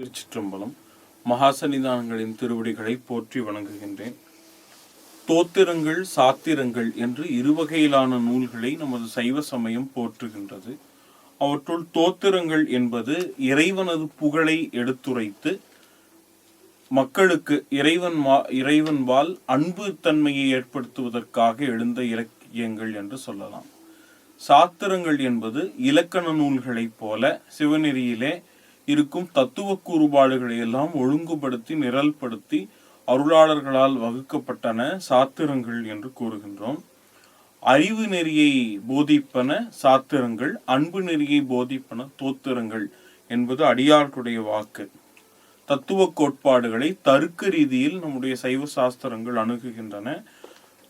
திருச்சிற்றம்பலம் மகாசன்னிதானங்களின் திருவடிகளை போற்றி வணங்குகின்றேன். தோத்திரங்கள் சாத்திரங்கள் என்று இருவகையிலான நூல்களை நமது சைவ சமயம் போற்றுகின்றது. அவற்றுள் தோத்திரங்கள் என்பது இறைவனது புகழை எடுத்துரைத்து மக்களுக்கு இறைவன் மா இறைவன்பால் அன்பு தன்மையை ஏற்படுத்துவதற்காக எழுந்த இலக்கியங்கள் என்று சொல்லலாம். சாத்திரங்கள் என்பது இலக்கண நூல்களைப் போல சிவநெறியிலே இருக்கும் தத்துவ கூறுபாடுகளை எல்லாம் ஒழுங்குபடுத்தி நிரல்படுத்தி அருளாளர்களால் வகுக்கப்பட்டன சாத்திரங்கள் என்று கூறுகின்றோம். அறிவு நெறியை போதிப்பன சாத்திரங்கள் அன்பு நெறியை போதிப்பன தோத்திரங்கள் என்பது அடியார்களுடைய வாக்கு. தத்துவ கோட்பாடுகளை தருக்க ரீதியில் நம்முடைய சைவ சாஸ்திரங்கள் அணுகுகின்றன.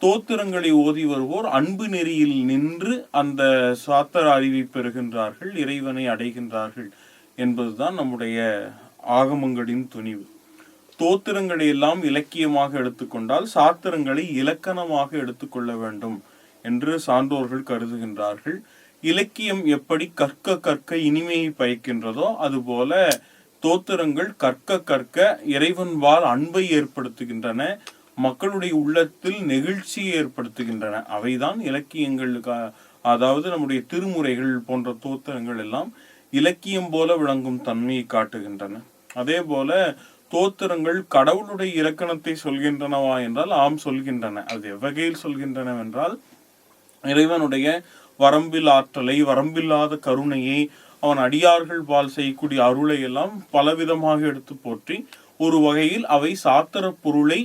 தோத்திரங்களை ஓதி வருவோர் அன்பு நெறியில் நின்று அந்த சாத்திர அறிவை பெறுகின்றார்கள் இறைவனை அடைகின்றார்கள் என்பதுதான் நம்முடைய ஆகமங்களின் துணிவு. தோத்திரங்களை எல்லாம் இலக்கியமாக எடுத்துக்கொண்டால் சாத்திரங்களை இலக்கணமாக எடுத்துக்கொள்ள வேண்டும் என்று சான்றோர்கள் கருதுகின்றார்கள். இலக்கியம் எப்படி கற்க கற்க இனிமையை பயக்கின்றதோ அதுபோல தோத்திரங்கள் கற்க கற்க இறைவன்பால் அன்பை ஏற்படுத்துகின்றன மக்களுடைய உள்ளத்தில் நெகிழ்ச்சியை ஏற்படுத்துகின்றன. அவைதான் இலக்கியங்களுக்கு அதாவது நம்முடைய திருமுறைகள் போன்ற தோத்திரங்கள் எல்லாம் இலக்கியம் போல விளங்கும் தன்மையை காட்டுகின்றன. அதே போல தோத்திரங்கள் கடவுளுடைய இலக்கணத்தை சொல்கின்றனவா என்றால் ஆம் சொல்கின்றன. அது எவ்வகையில் சொல்கின்றன என்றால் இறைவனுடைய வரம்பில் ஆற்றலை வரம்பில்லாத கருணையை அவன் அடியார்கள் பால் செய்யக்கூடிய அருளை எல்லாம் பலவிதமாக எடுத்து போற்றி ஒரு வகையில் அவை சாத்திர பொருளை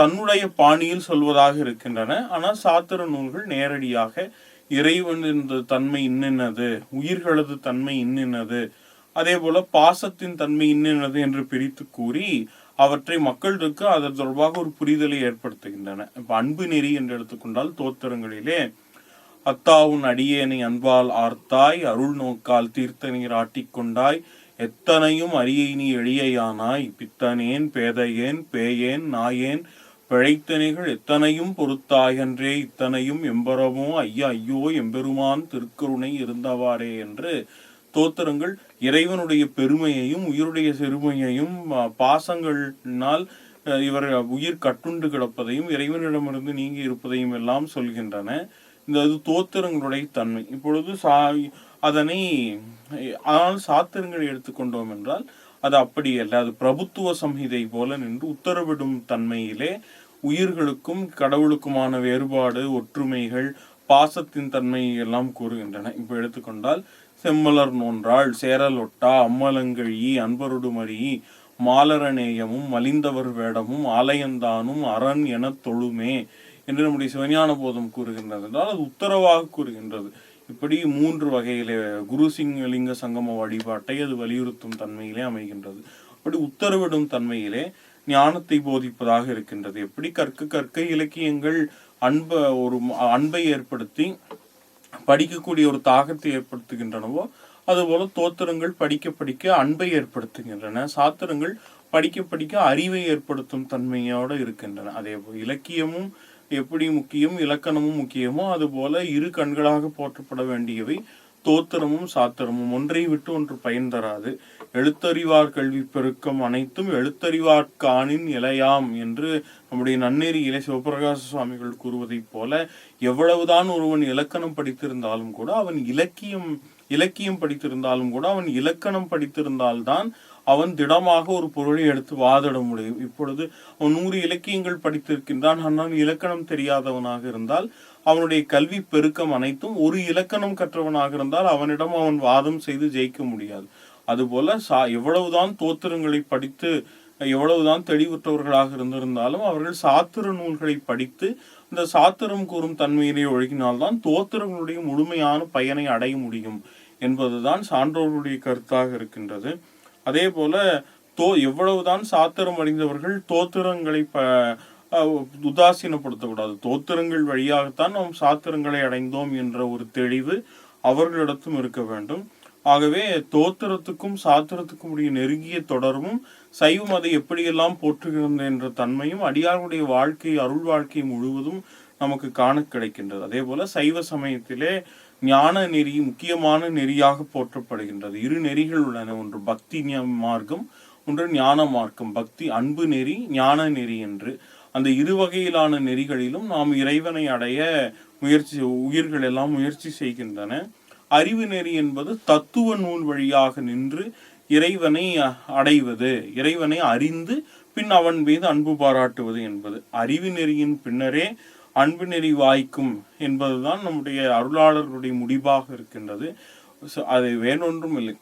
தன்னுடைய பாணியில் சொல்வதாக இருக்கின்றன. ஆனால் சாத்திர நூல்கள் நேரடியாக இறைவன் தன்மை இன்னென்னது உயிர்களது தன்மை இன்னென்னது அதே போல பாசத்தின் தன்மை இன்னென்னது என்று பிரித்து கூறி அவற்றை மக்களுக்கு அதன் தொடர்பாக ஒரு புரிதலை ஏற்படுத்துகின்றன. இப்ப அன்பு நெறி என்று எடுத்துக்கொண்டால் தோத்திரங்களிலே அத்தாவுன் அடியேனை அன்பால் ஆர்த்தாய் அருள் நோக்கால் தீர்த்த நீர் ஆட்டிக்கொண்டாய் எத்தனையும் அரியை நீ எளியானாய் பித்தனேன் பேதையேன் பேயேன் நாயேன் பிழைத்தனைகள் எத்தனையும் பொறுத்தாயன்றே இத்தனையும் எம்பரமோ ஐயா ஐயோ எம்பெருமான் திருக்கருணை இருந்தவாறே என்று தோத்திரங்கள் இறைவனுடைய பெருமையையும் உயிருடைய சிறுமையையும் பாசங்களினால் அஹ், இவர் உயிர் கட்டுண்டு கிடப்பதையும் இறைவனிடமிருந்து நீங்கி இருப்பதையும் எல்லாம் சொல்கின்றன. இந்த இது தோத்திரங்களுடைய தன்மை. இப்பொழுது சா அதனை ஆனால் சாத்திரங்களை எடுத்துக்கொண்டோம் என்றால் அது அப்படி அல்ல. அது பிரபுத்துவ சம்ஹிதை போல நின்று உத்தரவிடும் தன்மையிலே உயிர்களுக்கும் கடவுளுக்குமான வேறுபாடு ஒற்றுமைகள் பாசத்தின் தன்மை எல்லாம் கூறுகின்றன. இப்போ எடுத்துக்கொண்டால் செம்மலர் நோன்றாள் சேரலொட்டா அம்மலங்கழி அன்பருடுமரி மாலரநேயமும் மலிந்தவர் வேடமும் ஆலயந்தானும் அரண் எனத் தொழுமே என்று நம்முடைய சிவஞான போதம் கூறுகின்றது என்றால் அது உத்தரவாக கூறுகின்றது. இப்படி மூன்று வகையிலே குரு சிங்கலிங்க சங்கம வழிபாட்டை அது வலியுறுத்தும் தன்மையிலே அமைகின்றது. அப்படி உத்தரவிடும் தன்மையிலே ஞானத்தை போதிப்பதாக இருக்கின்றது. எப்படி கற்க கற்க இலக்கியங்கள் அன்ப ஒரு அன்பை ஏற்படுத்தி படிக்கக்கூடிய ஒரு தாகத்தை ஏற்படுத்துகின்றனவோ அதுபோல தோத்திரங்கள் படிக்க படிக்க அன்பை ஏற்படுத்துகின்றன. சாத்திரங்கள் படிக்க படிக்க அறிவை ஏற்படுத்தும் தன்மையோடு இருக்கின்றன. அதே போல் இலக்கியமும் எப்படி முக்கியம் இலக்கணமும் முக்கியமோ அதுபோல இரு கண்களாக போற்றப்பட வேண்டியவை தோத்திரமும் சாத்திரமும். ஒன்றை விட்டு ஒன்று பயன் தராது. எழுத்தறிவார் கல்வி பெருக்கம் அனைத்தும் எழுத்தறிவார்கானின் இலையாம் என்று நம்முடைய இலை சிவபிரகாச சுவாமிகள் கூறுவதைப் போல எவ்வளவுதான் ஒருவன் இலக்கணம் படித்திருந்தாலும் கூட அவன் இலக்கியம் இலக்கியம் படித்திருந்தாலும் கூட அவன் இலக்கணம் படித்திருந்தால்தான் அவன் திடமாக ஒரு பொருளை எடுத்து வாதிட முடியும். இப்பொழுது அவன் நூறு இலக்கியங்கள் படித்திருக்கின்றான். ஆனால் இலக்கணம் தெரியாதவனாக இருந்தால் அவனுடைய கல்வி பெருக்கம் அனைத்தும் ஒரு இலக்கணம் கற்றவனாக இருந்தால் அவனிடம் அவன் வாதம் செய்து ஜெயிக்க முடியாது. அதுபோல சா எவ்வளவுதான் தோத்திரங்களை படித்து எவ்வளவுதான் தெளிவுற்றவர்களாக இருந்திருந்தாலும் அவர்கள் சாத்திர நூல்களை படித்து இந்த சாத்திரம் கூறும் தன்மையிலே ஒழுகினால்தான் தோத்திரங்களுடைய முழுமையான பயனை அடைய முடியும் என்பதுதான் சான்றோர்களுடைய கருத்தாக இருக்கின்றது. அதே போல தோ எவ்வளவுதான் சாத்திரம் அடைந்தவர்கள் தோத்திரங்களை ப உதாசீனப்படுத்தக்கூடாது. தோத்திரங்கள் வழியாகத்தான் நாம் சாத்திரங்களை அடைந்தோம் என்ற ஒரு தெளிவு அவர்களிடத்தும் இருக்க வேண்டும். ஆகவே தோத்திரத்துக்கும் சாத்திரத்துக்கும் உடைய நெருங்கிய தொடர்பும் சைவம் அதை எப்படியெல்லாம் போற்றுகிறது என்ற தன்மையும் அடியார்களுடைய வாழ்க்கை அருள் வாழ்க்கை முழுவதும் நமக்கு காண கிடைக்கின்றது. அதே போல சைவ சமயத்திலே ஞான நெறி முக்கியமான நெறியாக போற்றப்படுகின்றது. இரு நெறிகள் உள்ளன. ஒன்று பக்தி மார்க்கம் ஒன்று ஞான மார்க்கம். பக்தி அன்பு நெறி ஞான நெறி என்று. அந்த இரு வகையிலான நெறிகளிலும் நாம் இறைவனை அடைய முயற்சி உயிர்கள் எல்லாம் முயற்சி செய்கின்றன. அறிவு நெறி என்பது தத்துவ நூல் வழியாக நின்று இறைவனை அ- அடைவது இறைவனை அறிந்து பின் அவன் மீது அன்பு பாராட்டுவது என்பது. அறிவு நெறியின் பின்னரே அன்பு நெறி வாய்க்கும் என்பதுதான் நம்முடைய அருளாளர்களுடைய முடிவாக இருக்கின்றது. ஸோ அது வேறொன்றும் இல்லை.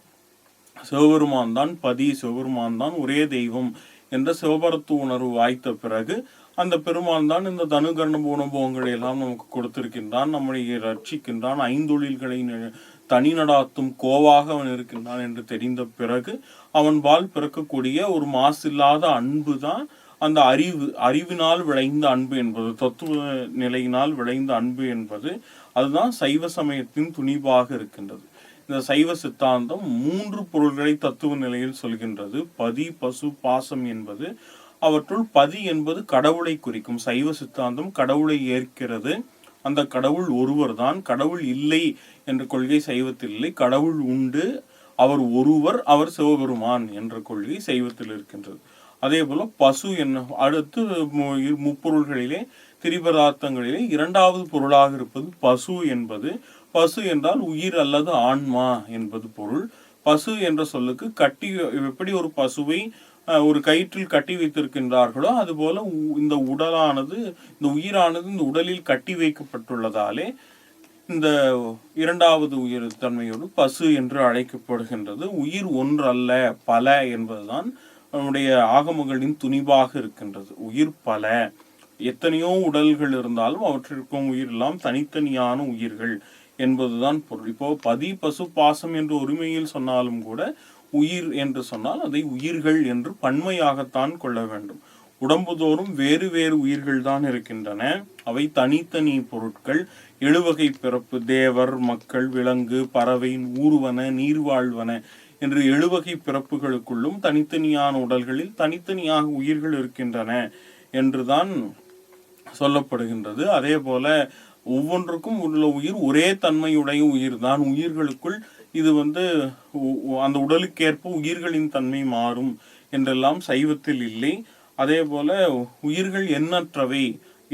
சிவபெருமான் தான் பதி சிவபெருமான் தான் ஒரே தெய்வம் என்ற சிவபரத்து உணர்வு வாய்த்த பிறகு அந்த பெருமான் தான் இந்த தனுகரண உணபோகங்களை எல்லாம் நமக்கு கொடுத்திருக்கின்றான் நம்மை ரட்சிக்கின்றான் ஐந்தொழில்களை தனி நடாத்தும் கோவாக அவன் இருக்கின்றான் என்று தெரிந்த பிறகு அவன் பால் பிறக்கக்கூடிய ஒரு மாசில்லாத அன்பு தான் அந்த அறிவு அறிவினால் விளைந்த அன்பு என்பது தத்துவ நிலையினால் விளைந்த அன்பு என்பது அதுதான் சைவ சமயத்தின் துணிவாக இருக்கின்றது. இந்த சைவ சித்தாந்தம் மூன்று பொருள்களை தத்துவ நிலையில் சொல்கின்றது. பதி பசு பாசம் என்பது அவற்றுள் பதி என்பது கடவுளை குறிக்கும். சைவ சித்தாந்தம் கடவுளை ஏற்கிறது. அந்த கடவுள் ஒருவர் தான் கடவுள் இல்லை என்ற கொள்கை சைவத்தில் இல்லை. கடவுள் உண்டு. அவர் ஒருவர் அவர் சிவபெருமான் என்ற கொள்கை சைவத்தில் இருக்கின்றது. அதே போல பசு என்ன அடுத்து மு- முப்பொருள்களிலே திரிபதார்த்தங்களிலே இரண்டாவது பொருளாக இருப்பது பசு என்பது பசு என்றால் உயிர் அல்லது ஆன்மா என்பது பொருள். பசு என்ற சொல்லுக்கு கட்டி எப்படி ஒரு பசுவை ஒரு கயிற்றில் கட்டி வைத்திருக்கின்றார்களோ அதுபோல உ- இந்த உடலானது இந்த உயிரானது இந்த உடலில் கட்டி வைக்கப்பட்டுள்ளதாலே இந்த இரண்டாவது உயிர் தன்மையோடு பசு என்று அழைக்கப்படுகின்றது. உயிர் ஒன்றல்ல பல என்பதுதான் நம்முடைய ஆகமங்களின் துணிவாக இருக்கின்றது. உயிர் பல. எத்தனையோ உடல்கள் இருந்தாலும் அவற்றிற்கும் உயிர் எல்லாம் தனித்தனியான உயிர்கள் என்பதுதான் பொருள். இப்போ பதி பசு பாசம் என்று ஒருமையில் சொன்னாலும் கூட உயிர் என்று சொன்னால் அதை உயிர்கள் என்று பன்மையாகத்தான் கொள்ள வேண்டும். உடம்புதோறும் வேறு வேறு உயிர்கள் தான் இருக்கின்றன. அவை தனித்தனி பொருட்கள். எழுவகை பிறப்பு தேவர் மக்கள் விலங்கு பறவை ஊர்வன நீர்வாழ்வன என்று எழுவகை பிறப்புகளுக்குள்ளும் தனித்தனியான உடல்களில் தனித்தனியாக உயிர்கள் இருக்கின்றன என்றுதான் சொல்லப்படுகின்றது. அதே போல ஒவ்வொன்றுக்கும் உள்ள உயிர் ஒரே தன்மையுடைய உயிர் தான் உயிர்களுக்குள் இது வந்து அந்த உடலுக்கேற்ப உயிர்களின் தன்மை மாறும் என்றெல்லாம் சைவத்தில் இல்லை. அதே போல உயிர்கள் எண்ணற்றவை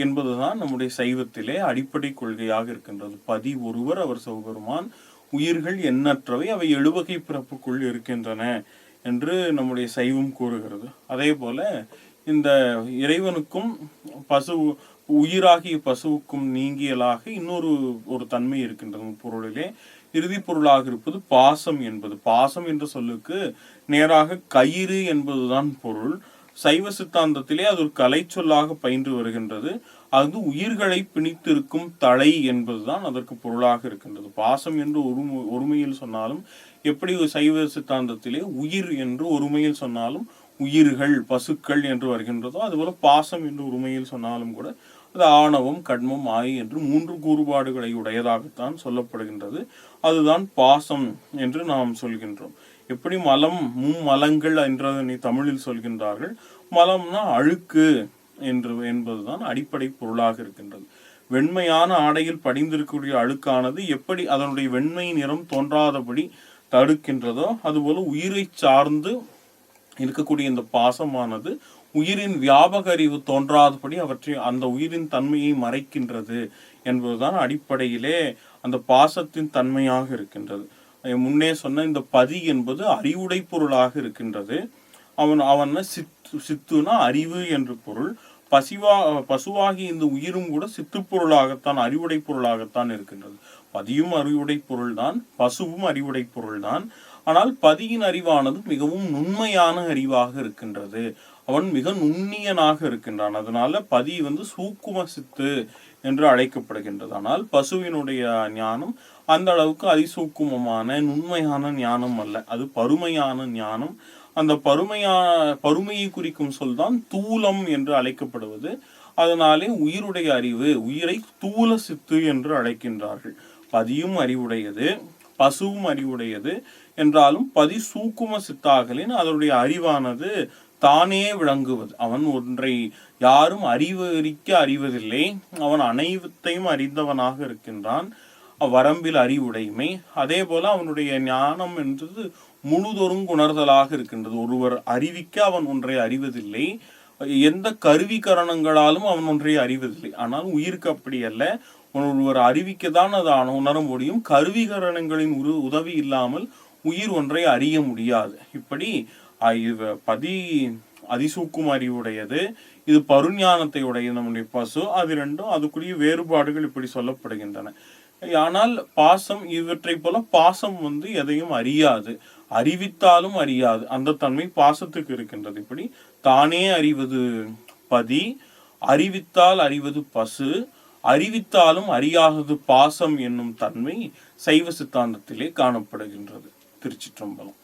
என்பதுதான் நம்முடைய சைவத்திலே அடிப்படை கொள்கையாக இருக்கின்றது. பதி ஒருவர் அவர் சிவபெருமான் உயிர்கள் எண்ணற்றவை அவை எழுவகை பிறப்புக்குள் இருக்கின்றன என்று நம்முடைய சைவம் கூறுகிறது. அதே போல இந்த இறைவனுக்கும் பசு உயிராகிய பசுவுக்கும் நீங்கியலாக இன்னொரு ஒரு தன்மை இருக்கின்றது பொருளிலே. இறுதி பொருளாக இருப்பது பாசம் என்பது. பாசம் என்ற சொல்லுக்கு நேராக கயிறு என்பதுதான் பொருள். சைவ சித்தாந்தத்திலே அது ஒரு கலை சொல்லாக பயின்று வருகின்றது. அது உயிர்களை பிணித்திருக்கும் தலை என்பதுதான் அதற்கு பொருளாக இருக்கின்றது. பாசம் என்று ஒரு ஒருமையில் சொன்னாலும் எப்படி ஒரு சைவ சித்தாந்தத்திலே உயிர் என்று ஒருமையில் சொன்னாலும் உயிர்கள் பசுக்கள் என்று வருகின்றதோ அதுபோல பாசம் என்று உரிமையில் சொன்னாலும் கூட அது ஆணவம் கண்மம் ஆய் என்று மூன்று கூறுபாடுகளை உடையதாகத்தான் சொல்லப்படுகின்றது. அதுதான் பாசம் என்று நாம் சொல்கின்றோம். எப்படி மலம் மும்மலங்கள் என்றதனை தமிழில் சொல்கின்றார்கள். மலம்னா அழுக்கு என்று என்பதுதான் அடிப்படை பொருளாக இருக்கின்றது. வெண்மையான ஆடையில் படிந்திருக்கக்கூடிய அழுக்கானது எப்படி அதனுடைய வெண்மை நிறம் தோன்றாதபடி தடுக்கின்றதோ அதுபோல உயிரை சார்ந்து இருக்கக்கூடிய இந்த பாசமானது உயிரின் வியாபக அறிவு தோன்றாதபடி அவற்றை அந்த உயிரின் தன்மையை மறைக்கின்றது என்பதுதான் அடிப்படையிலே அந்த பாசத்தின் தன்மையாக இருக்கின்றது. முன்னே சொன்ன இந்த பதி என்பது அறிவுடை பொருளாக இருக்கின்றது. அவன் அவன் சித்து சித்துனா அறிவு என்று பொருள். பசிவா பசுவாகி இந்த உயிரும் கூட சித்துப்பொருளாகத்தான் அறிவுடை பொருளாகத்தான் இருக்கின்றது. பதியும் அறிவுடை பொருள்தான் பசுவும் அறிவுடை பொருள்தான். ஆனால் பதியின் அறிவானது மிகவும் நுண்மையான அறிவாக இருக்கின்றது. அவன் மிக நுண்ணியனாக இருக்கின்றான். அதனால பதி வந்து சூக்கும சித்து என்று அழைக்கப்படுகின்றது. ஆனால் பசுவினுடைய ஞானம் அந்த அளவுக்கு அதிசூக்குமமான நுண்மையான ஞானம் அல்ல. அது பருமையான ஞானம். அந்த பருமையா பருமையை குறிக்கும் சொல் தான் தூலம் என்று அழைக்கப்படுவது. அதனாலே உயிருடைய அறிவு உயிரை தூல சித்து என்று அழைக்கின்றார்கள். பதியும் அறிவுடையது பசுவும் அறிவுடையது என்றாலும் பதி சூக்கும சித்தாகலின் அதனுடைய அறிவானது தானே விளங்குவது. அவன் ஒன்றை யாரும் அறிவறிக்க அறிவதில்லை. அவன் அனைத்தையும் அறிந்தவனாக இருக்கின்றான். வரம்பில் அறிவுடைமை. அதே போல அவனுடைய ஞானம் என்றது முழுதொரும் உணர்தலாக இருக்கின்றது. ஒருவர் அறிவிக்க அவன் ஒன்றை அறிவதில்லை. எந்த கருவி கரணங்களாலும் அவன் ஒன்றை அறிவதில்லை. ஆனால் உயிருக்கு அப்படி அல்ல. ஒருவர் அறிவிக்க தான் அதை அவன் உணர முடியும். கருவி கரணங்களின் உரு உதவி இல்லாமல் உயிர் ஒன்றை அறிய முடியாது. இப்படி பதி அதிசூக்கும் அறிவுடையது இது பருஞானத்தை உடைய நம்முடைய பசு அது ரெண்டும் அதுக்குரிய வேறுபாடுகள் இப்படி சொல்லப்படுகின்றன. ஆனால் பாசம் இவற்றை போல பாசம் வந்து எதையும் அறியாது. அறிவித்தாலும் அறியாது. அந்த தன்மை பாசத்துக்கு இருக்கின்றது. இப்படி தானே அறிவது பதி அறிவித்தால் அறிவது பசு அறிவித்தாலும் அறியாதது பாசம் என்னும் தன்மை சைவ சித்தாந்தத்திலே காணப்படுகின்றது. திருச்சிற்றம்பலம்.